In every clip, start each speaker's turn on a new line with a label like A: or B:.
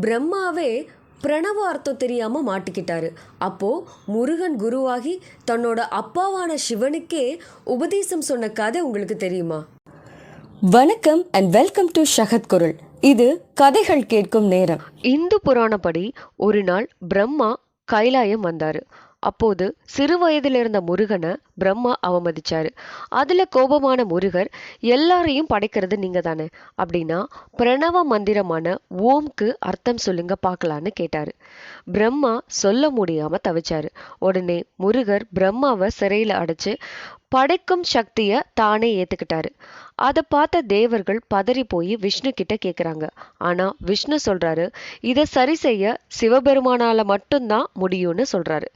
A: பிரம்மாவே பிரணவ அர்த்தம் தெரியாம மாட்டிக்கிட்டாரு. அப்போ முருகன் குருவாகி தன்னோட அப்பாவான சிவனுக்கே உபதேசம் சொன்ன கதை உங்களுக்கு தெரியுமா?
B: வணக்கம் அண்ட் வெல்கம் டு ஷஹத் குரல் இது கதைகள் கேட்கும் நேரம்.
C: இந்து புராணப்படி ஒரு நாள் பிரம்மா கைலாயம் வந்தாரு. அப்போது சிறு வயதில் இருந்த முருகனை பிரம்மா அவமதிச்சாரு. அதுல கோபமான முருகர் எல்லாரையும் படைக்கிறது நீங்க தானே அப்படின்னா பிரணவ மந்திரமான ஓம்க்கு அர்த்தம் சொல்லுங்க பார்க்கலான்னு கேட்டாரு. பிரம்மா சொல்ல முடியாம தவிச்சாரு. உடனே முருகர் பிரம்மாவை சிறையில அடைச்சு படைக்கும் சக்திய தானே ஏத்துக்கிட்டாரு. அதை பார்த்த தேவர்கள் பதறி போய் விஷ்ணு கிட்ட கேக்குறாங்க. ஆனா விஷ்ணு சொல்றாரு இதை சரி செய்ய சிவபெருமானால மட்டும்தான் முடியும்னு சொல்றாரு.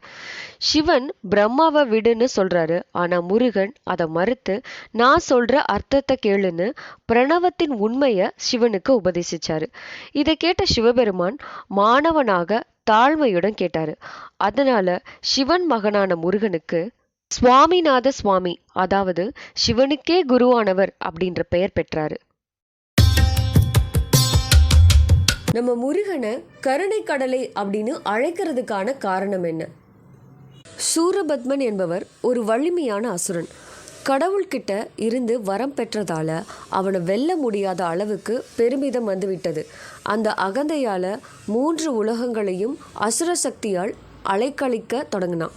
C: சிவன் பிரம்மாவை விடுன்னு சொல்றாரு. ஆனா முருகன் அதை மறுத்து நான் சொல்ற அர்த்தத்தை கேளுன்னு பிரணவத்தின் உண்மைய சிவனுக்கு உபதேசிச்சாரு. இதை கேட்ட சிவபெருமான் மாணவனாக தாழ்மையுடன் கேட்டாரு. அதனால சிவன் மகனான முருகனுக்கு சுவாமிநாத சுவாமி அதாவது சிவனுக்கே குருவானவர் அப்படின்ற பெயர் பெற்றாரு.
A: நம்ம முருகனை கருணை கடலை அப்படின்னு அழைக்கிறதுக்கான காரணம் என்ன? சூரபத்மன் என்பவர் ஒரு வலிமையான அசுரன். கடவுள்கிட்ட இருந்து வரம் பெற்றதால அவனை வெல்ல முடியாத அளவுக்கு பெருமிதம் வந்துவிட்டது. அந்த அகந்தையால் மூன்று உலகங்களையும் அசுர சக்தியால் அலைக்கழிக்க தொடங்கினான்.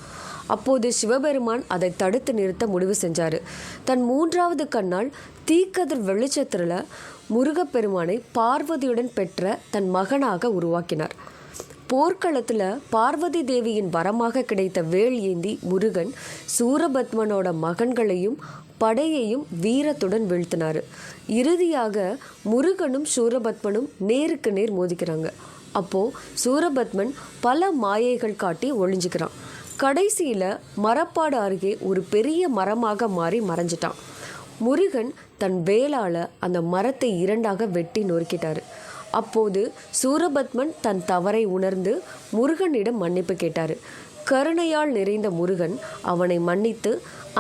A: அப்போது சிவபெருமான் அதை தடுத்து நிறுத்த முடிவு செஞ்சார். தன் மூன்றாவது கண்ணால் தீக்கதிர் வெளிச்சத்துல முருகப்பெருமானை பார்வதியுடன் பெற்ற தன் மகனாக உருவாக்கினார். போர்க்களத்தில் பார்வதி தேவியின் வரமாக கிடைத்த வேல் ஏந்தி முருகன் சூரபத்மனோட மகன்களையும் படையையும் வீரத்துடன் வீழ்த்தினார். இறுதியாக முருகனும் சூரபத்மனும் நேருக்கு நேர் மோதிக்கிறாங்க. அப்போ சூரபத்மன் பல மாயைகள் காட்டி ஒளிஞ்சுக்கிறான். கடைசியில் மரப்பாடு அருகே ஒரு பெரிய மரமாக மாறி மறைஞ்சிட்டான். முருகன் தன் வேலால அந்த மரத்தை இரண்டாக வெட்டி நொறுக்கிட்டாரு. அப்போது சூரபத்மன் தன் தவறை உணர்ந்து முருகனிடம் மன்னிப்பு கேட்டார். கருணையால் நிறைந்த முருகன் அவனை மன்னித்து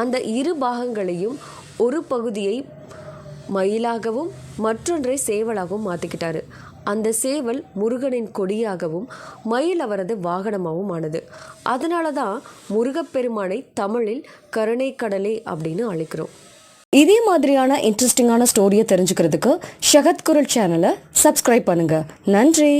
A: அந்த இரு பாகங்களையும் ஒரு பகுதியை மயிலாகவும் மற்றொன்றை சேவலாகவும் மாற்றிக்கிட்டாரு அந்த சேவல் முருகனின் கொடியாகவும் மயில் அவரது வாகனமாகவும் ஆனது. அதனால தான் முருகப்பெருமானை தமிழில் கருணை கடலே அப்படின்னு அழைக்கிறோம்.
B: இதே மாதிரியான இன்ட்ரெஸ்டிங்கான ஸ்டோரியை தெரிஞ்சுக்கிறதுக்கு ஷகத் குரல் சேனலை சப்ஸ்கிரைப் பண்ணுங்கள் நன்றி.